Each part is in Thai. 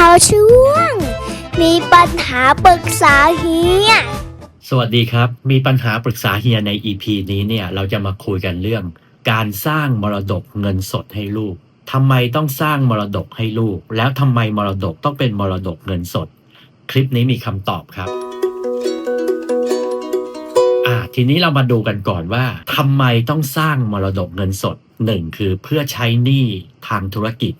เข้าช่วง มีปัญหาปรึกษาเฮีย สวัสดีครับ มีปัญหาปรึกษาเฮียใน EP นี้เนี่ย เราจะมาคุยกันเรื่อง การสร้างมรดกเงินสดให้ลูกทำไมต้องสร้างมรดกให้ลูก แล้วทำไมมรดกต้องเป็นมรดกเงินสด คลิปนี้มีคำตอบครับอ่าทีนี้เรามาดูกันก่อนว่าทำไมต้องสร้างมรดกเงินสดหนึ่งคือเพื่อใช้หนี้ทางธุรกิจ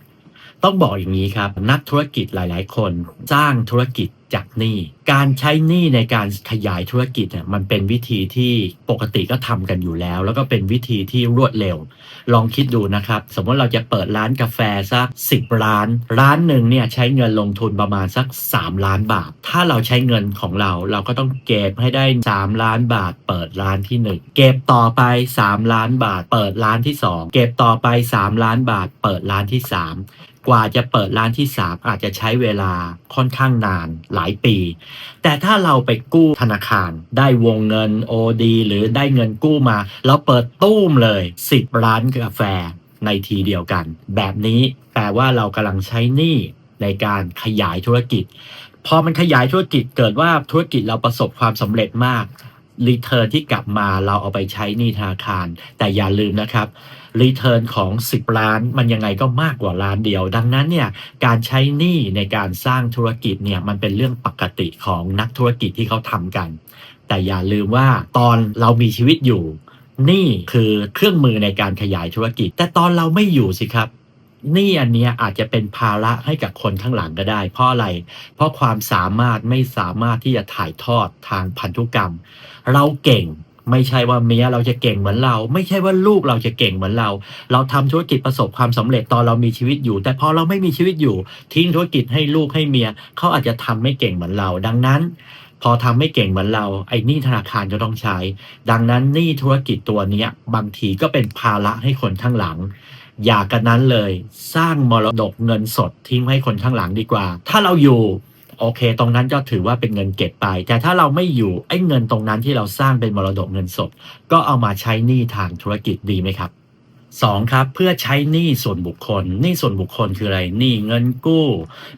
ต้องบอกอย่างนี้ครับ นักธุรกิจหลาย ๆ คนสร้างธุรกิจจากหนี้ การใช้หนี้ในการขยายธุรกิจเนี่ยมันเป็นวิธีที่ปกติก็ทำกันอยู่แล้ว แล้วก็เป็นวิธีที่รวดเร็ว ลองคิดดูนะครับ สมมติเราจะเปิดร้านกาแฟสัก10 ร้าน ร้านหนึ่งเนี่ยใช้เงินลงทุนประมาณสัก 3 ล้านบาท ถ้าเราใช้เงินของเรา เราก็ต้องเก็บให้ได้ 3 ล้านบาท เปิดร้านที่ 1 เก็บต่อไป 3 ล้านบาท เปิดร้านที่ 2 เก็บต่อไป 3 ล้านบาท เปิดร้านที่ 3 กว่าจะเปิดร้านที่ 3 อาจจะใช้เวลาค่อนข้างนานหลายปี แต่ถ้าเราไปกู้ธนาคารได้วงเงิน OD หรือได้เงินกู้มาเราเปิดตู้มเลย 10 ร้านกาแฟในทีเดียวกัน แบบนี้แปลว่าเรากำลังใช้หนี้ในการขยายธุรกิจ พอมันขยายธุรกิจเกิดว่าธุรกิจเราประสบความสำเร็จมาก รีเทิร์นที่กลับมาเราเอาไปใช้นี้ธนาคาร แต่อย่าลืมนะครับรีเทิร์นของ 10 ล้านมันยังไงก็มากกว่าล้านเดียว ดังนั้นเนี่ยการใช้หนี้ในการสร้างธุรกิจเนี่ยมันเป็นเรื่องปกติของนักธุรกิจที่เขาทำกัน แต่อย่าลืมว่าตอนเรามีชีวิตอยู่นี่คือเครื่องมือในการขยายธุรกิจ แต่ตอนเราไม่อยู่สิครับ นี่อันเนี้ยอาจจะเป็นภาระให้กับคนข้างหลังก็ได้ เพราะอะไร เพราะความสามารถไม่สามารถที่จะถ่ายทอดทางพันธุกรรม เราเก่งไม่ใช่ว่าเมียเราจะเก่งเหมือนเรา ไม่ใช่ว่าลูกเราจะเก่งเหมือนเรา เราทำธุรกิจประสบความสำเร็จตอนเรามีชีวิตอยู่ แต่พอเราไม่มีชีวิตอยู่ ทิ้งธุรกิจให้ลูกให้เมียเขาอาจจะทำไม่เก่งเหมือนเรา ดังนั้น พอทำไม่เก่งเหมือนเรา ไอ้นี้ธนาคารก็ต้องใช้ ดังนั้นนี้ธุรกิจตัวเนี้ยบางทีก็เป็นภาระให้คนข้างหลัง อย่ากันนั้นเลย สร้างมรดกเงินสดทิ้งให้คนข้างหลังดีกว่า ถ้าเราอยู่โอเค ตรงนั้นก็ถือว่าเป็นเงินเก็บไป แต่ถ้าเราไม่อยู่ไอ้เงินตรงนั้นที่เราสร้างเป็นมรดกเงินสด ก็เอามาใช้หนี้ทางธุรกิจดีไหมครับ สองครับเพื่อใช้หนี้ส่วนบุคคลหนี้ส่วนบุคคลคืออะไรหนี้เงินกู้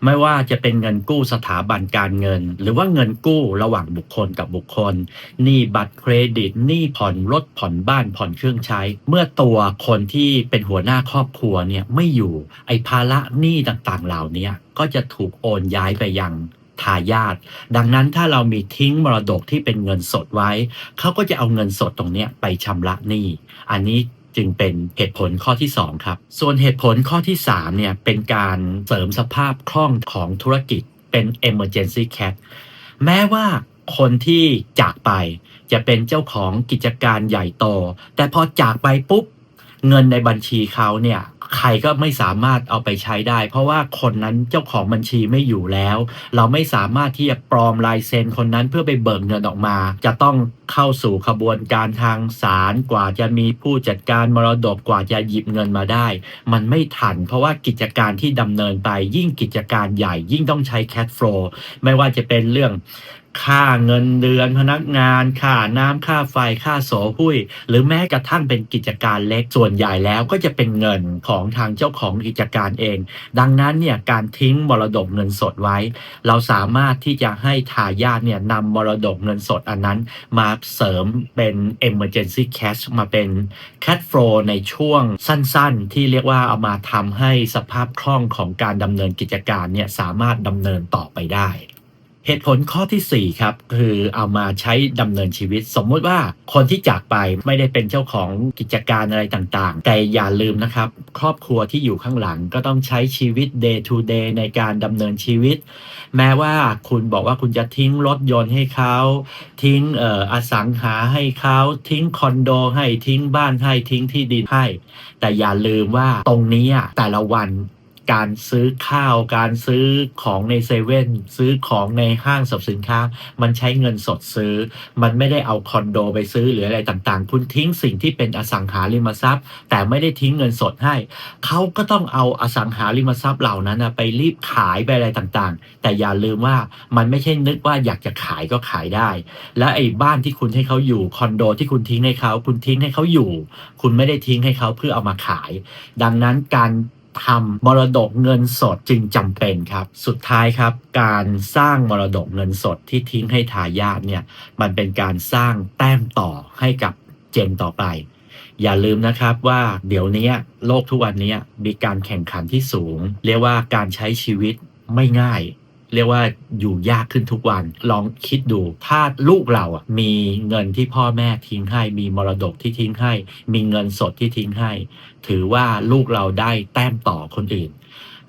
ไม่ว่าจะเป็นเงินกู้สถาบันการเงิน หรือว่าเงินกู้ระหว่างบุคคลกับบุคคลหนี้บัตรเครดิตหนี้ผ่อนรถผ่อนบ้านผ่อนเครื่องใช้ เมื่อตัวคนที่เป็นหัวหน้าครอบครัวเนี่ยไม่อยู่ไอ้ภาระหนี้ต่างๆเหล่านี้ก็จะถูกโอนย้ายไปยังทายาทดังนั้นถ้าเรามีทิ้งมรดกที่เป็นเงินสดไว้ เขาก็จะเอาเงินสดตรงนี้ไปชำระหนี้ อันนี้ จึงเป็นเหตุผลข้อที่ 2 ครับ ส่วนเหตุผลข้อที่ 3 เนี่ย เป็นการเสริมสภาพคล่องของธุรกิจเป็น emergency cash แม้ว่าคนที่จากไปจะเป็นเจ้าของกิจการใหญ่โต แต่พอจากไปปุ๊บ เงินในบัญชีเขาเนี่ยใครก็ไม่สามารถเอาไปใช้ได้ เพราะว่าคนนั้นเจ้าของบัญชีไม่อยู่แล้ว เราไม่สามารถที่จะปลอมลายเซ็นคนนั้นเพื่อไปเบิกเงินออกมา จะต้อง เข้าสู่ขบวนการทางศาลกว่าจะมีผู้จัดการมรดกกว่าจะหยิบเงินมาได้ มันไม่ทัน เพราะว่ากิจการที่ดำเนินไปยิ่งกิจการใหญ่ยิ่งต้องใช้แค h โฟลูไม่ว่าจะเป็นเรื่องค่าเงินเดือนพนักงาน ค่าน้ำค่าไฟค่าโสหุ้ย หรือแม้กระทั่งเป็นกิจการเล็กส่วนใหญ่แล้วก็จะเป็นเงินของทางเจ้าของกิจการเอง ดังนั้นเนี่ยการทิ้งมรดกเงินสดไว้ เราสามารถที่จะให้ทายาทเนี่ยนำมรดกเงินสดอันนั้น มาเสริมเป็น emergency cash มาเป็น cash flow ในช่วงสั้นๆ ที่เรียกว่าเอามาทำให้สภาพคล่องของการดำเนินกิจการเนี่ยสามารถดำเนินต่อไปได้ เหตุผลข้อทีสี่ 4 ครับ คือเอามาใช้ดำเนินชีวิต สมมุติว่าคนที่จากไปไม่ได้เป็นเจ้าของกิจการอะไรต่างๆ แต่อย่าลืมนะครับ ครอบครัวที่อยู่ข้างหลังก็ต้องใช้ชีวิต day to day ในการดำเนินชีวิต แม้ว่าคุณบอกว่าคุณจะทิ้งรถยนต์ให้เขา ทิ้งเอ่ออสังหาให้เขา ทิ้งคอนโดให้ทิ้งบ้านให้ทิ้งที่ดินให้ แต่อย่าลืมว่าตรงนี้อะแต่ละวัน การซื้อข้าวการซื้อของในเซเว่นซื้อของในห้างสรรพสินค้า มันใช้เงินสดซื้อ มันไม่ได้เอาคอนโดไปซื้อหรืออะไรต่างๆ คุณทิ้งสิ่งที่เป็นอสังหาริมทรัพย์ แต่ไม่ได้ทิ้งเงินสดให้ เขาก็ต้องเอาอสังหาริมทรัพย์เหล่านั้นไปรีบขายไปอะไรต่างๆ แต่อย่าลืมว่ามันไม่ใช่นึกว่าอยากจะขายก็ขายได้ และไอ้บ้านที่คุณให้เขาอยู่คอนโดที่คุณทิ้งให้เขาคุณทิ้งให้เขาอยู่ คุณไม่ได้ทิ้งให้เขาเพื่อเอามาขาย ดังนั้นการ ทำมรดกเงินสดจึงจำเป็นครับ สุดท้ายครับ การสร้างมรดกเงินสดที่ทิ้งให้ทายาทเนี่ยมันเป็นการสร้างแต้มต่อให้กับเจนต่อไป อย่าลืมนะครับว่าเดี๋ยวนี้โลกทุกวันนี้มีการแข่งขันที่สูง เรียกว่าการใช้ชีวิตไม่ง่าย เรียกว่าอยู่ยากขึ้นทุกวัน ลองคิดดู ถ้าลูกเราอะมีเงินที่พ่อแม่ทิ้งให้ มีมรดกที่ทิ้งให้ มีเงินสดที่ทิ้งให้ ถือว่าลูกเราได้แต้มต่อคนอื่น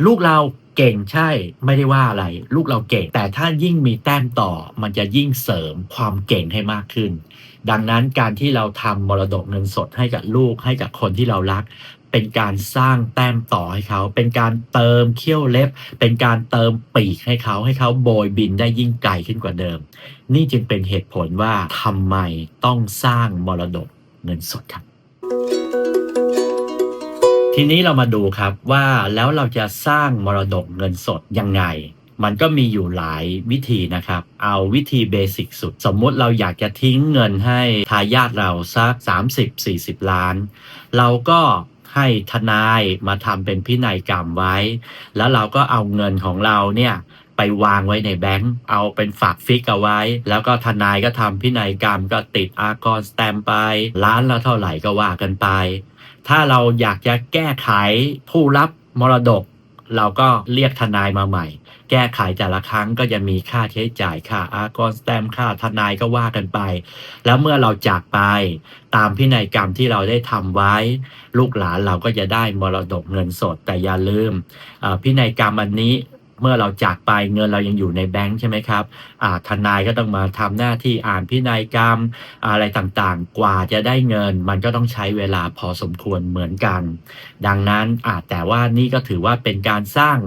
ลูกเราเก่งใช่ไม่ได้ว่าอะไร ลูกเราเก่ง แต่ถ้ายิ่งมีแต้มต่อ มันจะยิ่งเสริมความเก่งให้มากขึ้น ดังนั้นการที่เราทำมรดกเงินสดให้กับลูกให้กับคนที่เรารัก เป็นการสร้างแต้มต่อให้เขา เป็นการเติมเขี้ยวเล็บ เป็นการเติมปีกให้เขาให้เขาโบยบินได้ยิ่งไกลขึ้นกว่าเดิม นี่จึงเป็นเหตุผลว่าทำไมต้องสร้างมรดกเงินสดครับทีนี้เรามาดูครับว่าแล้วเราจะสร้างมรดกเงินสดยังไง มันก็มีอยู่หลายวิธีนะครับ เอาวิธีเบสิกสุด สมมุติเราอยากจะทิ้งเงินให้ทายาทเราสัก 30-40 ล้าน เราก็ ให้ทนายมาทำเป็นพินัยกรรมไว้ แล้วเราก็เอาเงินของเราเนี่ยไปวางไว้ในแบงก์เอาเป็นฝากฟิกเอาไว้ แล้วก็ทนายก็ทำพินัยกรรมก็ติดอากรสแตมไปล้านละเท่าไหร่ก็ว่ากันไป ถ้าเราอยากจะแก้ไขผู้รับมรดก เราก็เรียกทนายมาใหม่ แก้ไขแต่ละครั้งก็จะมีค่าใช้จ่ายค่าอากรสแตมค่าทนายก็ว่ากันไป แล้วเมื่อเราจากไปตามพินัยกรรมที่เราได้ทำไว้ ลูกหลานเราก็จะได้มรดกเงินสดแต่อย่าลืมพินัยกรรมอันนี้ เมื่อเราจากไปเงินเรายังอยู่ในแบงค์ใช่ไหมครับทนายก็ต้องมาทำหน้าที่อ่านพินัยกรรมอะไรต่างๆ กว่าจะได้เงิน มันก็ต้องใช้เวลาพอสมควรเหมือนกัน ดังนั้นอาแต่ว่านี่ก็ถือว่าเป็นการสร้าง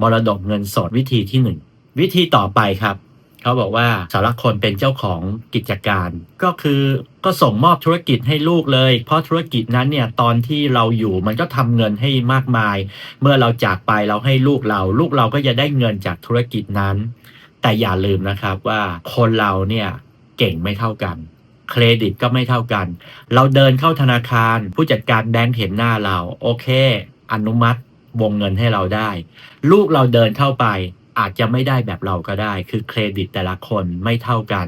มรดกเงินสดวิธีที่หนึ่งวิธีต่อไปครับ เขาบอกว่าสารคนเป็นเจ้าของกิจการก็คือ ก็ส่งมอบธุรกิจให้ลูกเลย เพราะธุรกิจนั้นเนี่ยตอนที่เราอยู่มันก็ทำเงินให้มากมาย เมื่อเราจากไปเราให้ลูกเรา ลูกเราก็จะได้เงินจากธุรกิจนั้น แต่อย่าลืมนะครับว่าคนเราเนี่ยเก่งไม่เท่ากันเครดิตก็ไม่เท่ากัน เราเดินเข้าธนาคาร ผู้จัดการแบงก์เห็นหน้าเรา โอเค อนุมัติวงเงินให้เราได้ ลูกเราเดินเข้าไปอาจจะไม่ได้แบบเราก็ได้ คือเครดิตแต่ละคนไม่เท่ากัน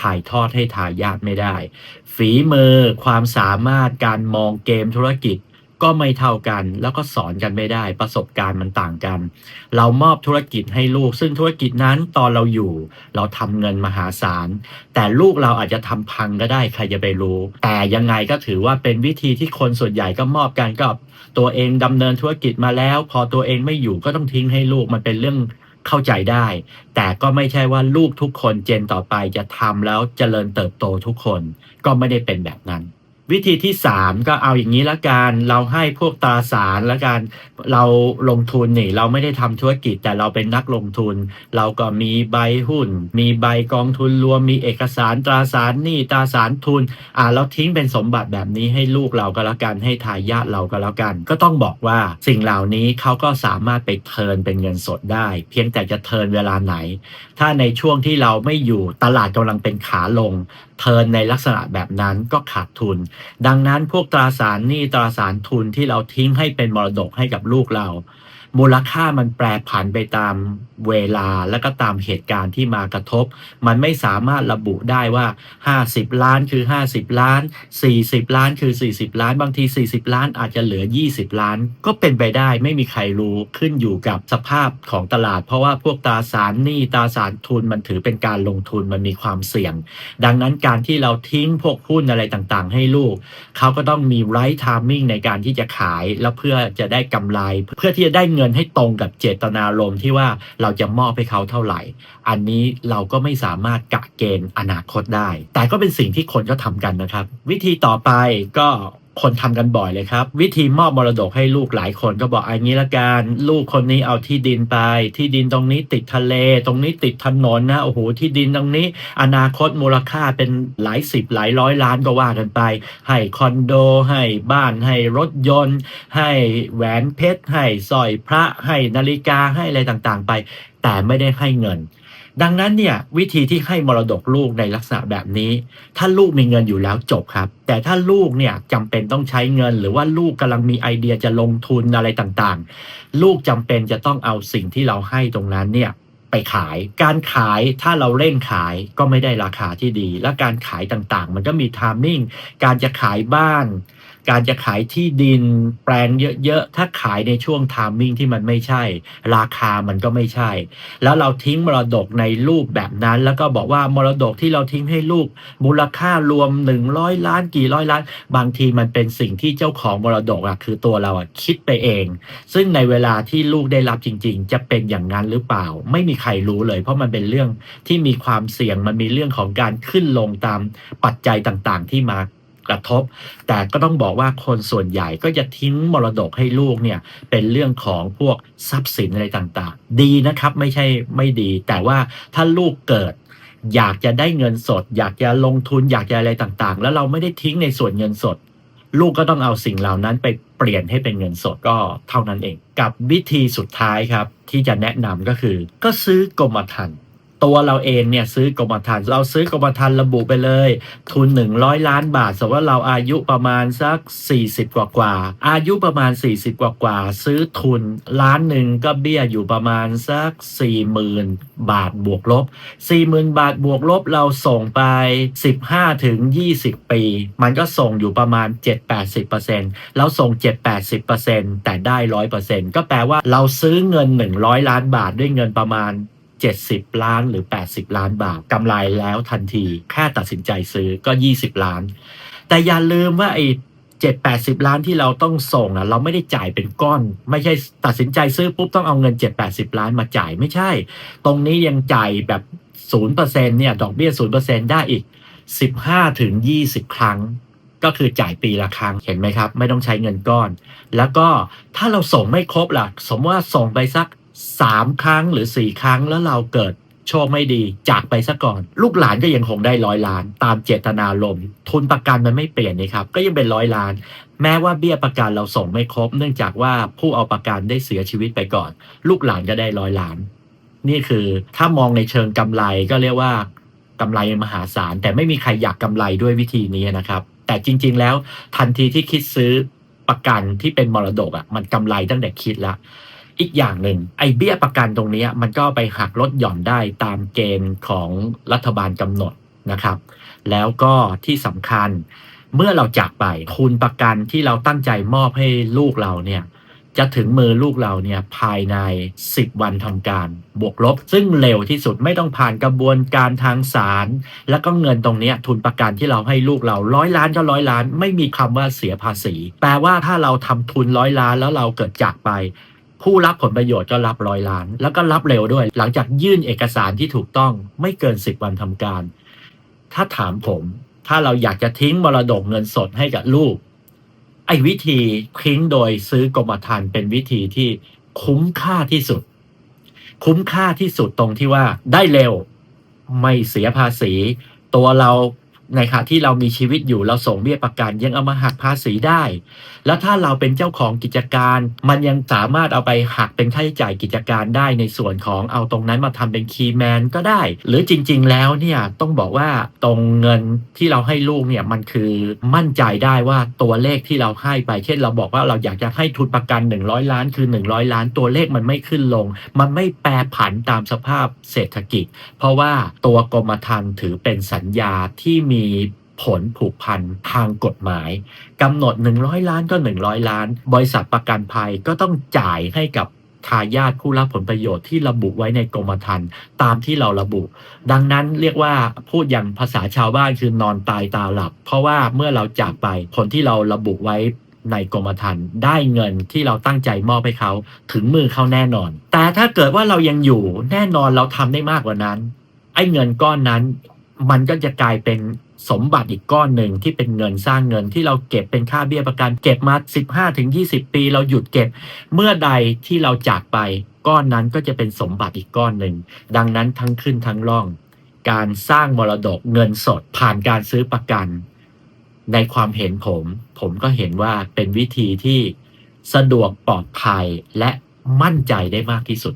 ถ่ายทอดให้ทายาทไม่ได้ ฝีมือความสามารถการมองเกมธุรกิจก็ไม่เท่ากัน แล้วก็สอนกันไม่ได้ประสบการณ์มันต่างกัน เรามอบธุรกิจให้ลูก ซึ่งธุรกิจนั้นตอนเราอยู่ เราทำเงินมหาศาล แต่ลูกเราอาจจะทำพังก็ได้ใครจะไปรู้ แต่ยังไงก็ถือว่าเป็นวิธีที่คนส่วนใหญ่ก็มอบกันก็ตัวเองดำเนินธุรกิจมาแล้ว พอตัวเองไม่อยู่ก็ต้องทิ้งให้ลูกมันเป็นเรื่อง เข้าใจได้ แต่ก็ไม่ใช่ว่าลูกทุกคนเจนต่อไปจะทำแล้วเจริญเติบโตทุกคนก็ไม่ได้เป็นแบบนั้น วิธีที่3ก็เอาอย่างนี้ละกันเราให้พวกตราสารละกันเราลงทุนนี่เราไม่ได้ทำธุรกิจแต่เราเป็นนักลงทุน เราก็มีใบหุ้น มีใบกองทุนรวมมีเอกสารตราสารหนี้ตราสารทุนอ่าเราทิ้งเป็นสมบัติแบบนี้ให้ลูกเราก็แล้วกันให้ทายาทเราก็แล้วกัน ก็ต้องบอกว่าสิ่งเหล่านี้เขาก็สามารถไปเทินเป็นเงินสดได้ เพียงแต่จะเทินเวลาไหน ถ้าในช่วงที่เราไม่อยู่ตลาดกำลังเป็นขาลง เทินในลักษณะแบบนั้นก็ขาดทุน ดังนั้นพวกตราสารหนี้ตราสารทุนที่เราทิ้งให้เป็นมรดกให้กับลูกเรา มูลค่ามันแปรผันไปตามเวลาและก็ตามเหตุการณ์ที่มากระทบ มันไม่สามารถระบุได้ว่า 50 ล้านคือ 50 ล้าน 40 ล้านคือ 40 ล้าน บางที 40 ล้านอาจจะเหลือ 20 ล้าน ก็เป็นไปได้ไม่มีใครรู้ขึ้นอยู่กับสภาพของตลาด เพราะว่าพวกตราสารหนี้ตราสารทุนมันถือเป็นการลงทุนมันมีความเสี่ยง ดังนั้นการที่เราทิ้งพวกหุ้นอะไรต่างๆ ให้ลูก เขาก็ต้องมีไรท์ i ทมิ่งในการที่จะขายแล้วเพื่อจะได้กำไร เพื่อที่จะได้เงินงินให้ตรงกับเจตนารมณ์ที่ว่าเราจะมอบให้เขาเท่าไหร่ อันนี้เราก็ไม่สามารถกะเกณฑ์อนาคตได้ แต่ก็เป็นสิ่งที่คนก็ทำกันนะครับ วิธีต่อไปก็ คนทำกันบ่อยเลยครับ วิธีมอบมรดกให้ลูกหลายคนก็บอกอันนี้ละกันลูกคนนี้เอาที่ดินไป ที่ดินตรงนี้ติดทะเล ตรงนี้ติดถนนนะโอ้โหที่ดินตรงนี้ อนาคตมูลค่าเป็นหลายสิบหลายร้อยล้านก็ว่ากันไป ให้คอนโด ให้บ้านให้รถยนต์ ให้แหวนเพชรให้สร้อยพระให้นาฬิกาให้อะไรต่างๆไป แต่ไม่ได้ให้เงิน ดังนั้นเนี่ยวิธีที่ให้มรดกลูกในลักษณะแบบนี้ ถ้าลูกมีเงินอยู่แล้วจบครับ แต่ถ้าลูกเนี่ยจำเป็นต้องใช้เงิน หรือว่าลูกกำลังมีไอเดียจะลงทุนอะไรต่างๆ ลูกจำเป็นจะต้องเอาสิ่งที่เราให้ตรงนั้นเนี่ยไปขาย การขายถ้าเราเร่งขายก็ไม่ได้ราคาที่ดี และการขายต่างๆ มันก็มีไทมิ่งการจะขายบ้าน การจะขายที่ดินแปลงเยอะๆ ถ้าขายในช่วงไทมิ่งที่มันไม่ใช่ ราคามันก็ไม่ใช่ แล้วเราทิ้งมรดกในรูปแบบนั้น แล้วก็บอกว่ามรดกที่เราทิ้งให้ลูก มูลค่ารวม 100 ล้านกี่ร้อยล้าน บางทีมันเป็นสิ่งที่เจ้าของมรดกอะคือตัวเราอะคิดไปเอง ซึ่งในเวลาที่ลูกได้รับจริง ๆ จะเป็นอย่างนั้นหรือเปล่า ไม่มีใครรู้เลย เพราะมันเป็นเรื่องที่มีความเสี่ยงมันมีเรื่องของการขึ้นลงตามปัจจัยต่างๆ ที่มา กระทบ แต่ก็ต้องบอกว่าคนส่วนใหญ่ก็จะทิ้งมรดกให้ลูกเนี่ยเป็นเรื่องของพวกทรัพย์สินอะไรต่างๆ ดีนะครับไม่ใช่ไม่ดี แต่ว่าถ้าลูกเกิดอยากจะได้เงินสด อยากจะลงทุนอยากจะอะไรต่างๆ แล้วเราไม่ได้ทิ้งในส่วนเงินสด ลูกก็ต้องเอาสิ่งเหล่านั้นไปเปลี่ยนให้เป็นเงินสดก็เท่านั้นเอง กับวิธีสุดท้ายครับ ที่จะแนะนำก็คือ ก็ซื้อกรมธรรม์ ตัวเราเองเนี่ยซื้อกรมธรรม์เราซื้อกรมธรรม์ระบุไปเลย ทุน 100 ล้านบาทสมมติว่าเราอายุประมาณสัก 40 กว่ากว่า อายุประมาณ 40 กว่ากว่า ซื้อทุนล้านหนึ่งก็เบี้ยอยู่ประมาณสัก 40,000 บาทบวกลบ 40,000 บาทบวกลบเราส่งไป 15ถึง20 ปี มันก็ส่งอยู่ประมาณ 7-80%เราส่ง 7-80%แต่ได้ 100%ก็แปลว่าเราซื้อเงิน 100 ล้านบาทด้วยเงินประมาณ 70 ล้านหรือ 80 ล้านบาทกำไรแล้วทันทีแค่ตัดสินใจซื้อก็ 20 ล้าน แต่อย่าลืมว่าไอ้เจ็ดแปดสิบล้านที่เราต้องส่งอะเราไม่ได้จ่ายเป็นก้อน ไม่ใช่ตัดสินใจซื้อปุ๊บต้องเอาเงินเจ็ดแปดสิบล้านมาจ่ายไม่ใช่ ตรงนี้ยังจ่ายแบบศูนย์เปอร์เซ็นเนี่ยดอกเบี้ยศูนย์เปอร์เซ็นได้อีกสิบห้าถึงยี่สิบครั้ง ก็คือจ่ายปีละครั้งเห็นไหมครับ ไม่ต้องใช้เงินก้อน แล้วก็ถ้าเราส่งไม่ครบล่ะ สมมติว่าส่งไปสัก สามครั้งหรือสี่ครั้งแล้วเราเกิดโชคไม่ดีจากไปซะก่อน ลูกหลานก็ยังคงได้ร้อยล้าน ตามเจตนารมณ์ทุนประกันมันไม่เปลี่ยนนี่ครับ ก็ยังเป็นร้อยล้าน แม้ว่าเบี้ยประกันเราส่งไม่ครบ เนื่องจากว่าผู้เอาประกันได้เสียชีวิตไปก่อน ลูกหลานก็ได้ร้อยล้าน นี่คือถ้ามองในเชิงกำไรก็เรียกว่ากำไรมหาศาล แต่ไม่มีใครอยากกำไรด้วยวิธีนี้นะครับ แต่จริง ๆ แล้วทันทีที่คิดซื้อประกันที่เป็นมรดกอะมันกำไรตั้งแต่คิดแล้ว อีกอย่างหนึ่งไอเบี้ยประกันตรงนี้มันก็ไปหักลดหย่อนได้ตามเกณฑ์ของรัฐบาลกำหนดนะครับ แล้วก็ที่สำคัญเมื่อเราจากไปทุนประกันที่เราตั้งใจมอบให้ลูกเราเนี่ยจะถึงมือลูกเราเนี่ยภายใน 10 วันทำการ บวกลบ ซึ่งเร็วที่สุดไม่ต้องผ่านกระบวนการทางศาลแล้วก็เงินตรงนี้ทุนประกันที่เราให้ลูกเราร้อยล้านก็ร้อยล้าน ไม่มีคำว่าเสียภาษี แปลว่าถ้าเราทำทุนร้อยล้านแล้วเราเกิดจากไป ผู้รับผลประโยชน์ก็รับร้อยล้าน แล้วก็รับเร็วด้วย หลังจากยื่นเอกสารที่ถูกต้องไม่เกิน10วันทำการ ถ้าถามผม ถ้าเราอยากจะทิ้งมรดกเงินสดให้กับลูก ไอ้วิธีทิ้งโดยซื้อกรมธรรม์เป็นวิธีที่คุ้มค่าที่สุด คุ้มค่าที่สุดตรงที่ว่าได้เร็ว ไม่เสียภาษี ตัวเรา ในขณะที่เรามีชีวิตอยู่เราส่งเบี้ยประกันยังเอามาหักภาษีได้ แล้วถ้าเราเป็นเจ้าของกิจการ มันยังสามารถเอาไปหักเป็นค่าใช้จ่ายกิจการได้ในส่วนของเอาตรงนั้นมาทำเป็นคีย์แมนก็ได้ หรือจริง ๆ แล้วเนี่ยต้องบอกว่าตรงเงินที่เราให้ลูกเนี่ยมันคือมั่นใจได้ว่าตัวเลขที่เราให้ไป เช่นเราบอกว่าเราอยากจะให้ทุนประกัน 100 ล้านคือ 100 ล้านตัวเลขมันไม่ขึ้นลง มันไม่แปรผันตามสภาพเศรษฐกิจ เพราะว่าตัวกรมธรรม์ถือเป็นสัญญาที่มีีผลผูกพันทางกฎหมายกำหนด 100 ล้านก็ 100 ล้าน บริษัทประกันภัยก็ต้องจ่ายให้กับทายาทผู้รับผลประโยชน์ที่ระบุไว้ในกรมธรรม์ตามที่เราระบุ ดังนั้นเรียกว่าพูดอย่างภาษาชาวบ้านคือนอนตายตาหลับ เพราะว่าเมื่อเราจากไปผลที่เราระบุไว้ในกรมธรรม์ได้เงินที่เราตั้งใจมอบให้เขาถึงมือเขาแน่นอน แต่ถ้าเกิดว่าเรายังอยู่แน่นอนเราทำได้มากกว่านั้นไอ้เงินก้อนนั้น มันก็จะกลายเป็นสมบัติอีกก้อนหนึ่งที่เป็นเงินสร้างเงินที่เราเก็บเป็นค่าเบี้ยประกัน เก็บมา 15-20 ปี เราหยุดเก็บเมื่อใดที่เราจากไปก้อนนั้นก็จะเป็นสมบัติอีกก้อนหนึ่ง ดังนั้นทั้งขึ้นทั้งล่อง การสร้างมรดกเงินสดผ่านการซื้อประกัน ในความเห็นผม ผมก็เห็นว่าเป็นวิธีที่สะดวกปลอดภัยและมั่นใจได้มากที่สุด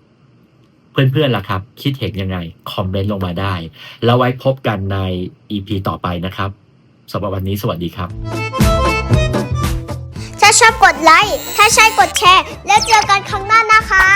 เพื่อนๆล่ะครับ คิดเห็นยังไง คอมเมนต์ลงมาได้ แล้วไว้พบกันใน EP ต่อไปนะครับสำหรับวันนี้สวัสดีครับ ถ้าชอบกดไลค์ ถ้าใช่กดแชร์ แล้วเจอกันครั้งหน้านะคะ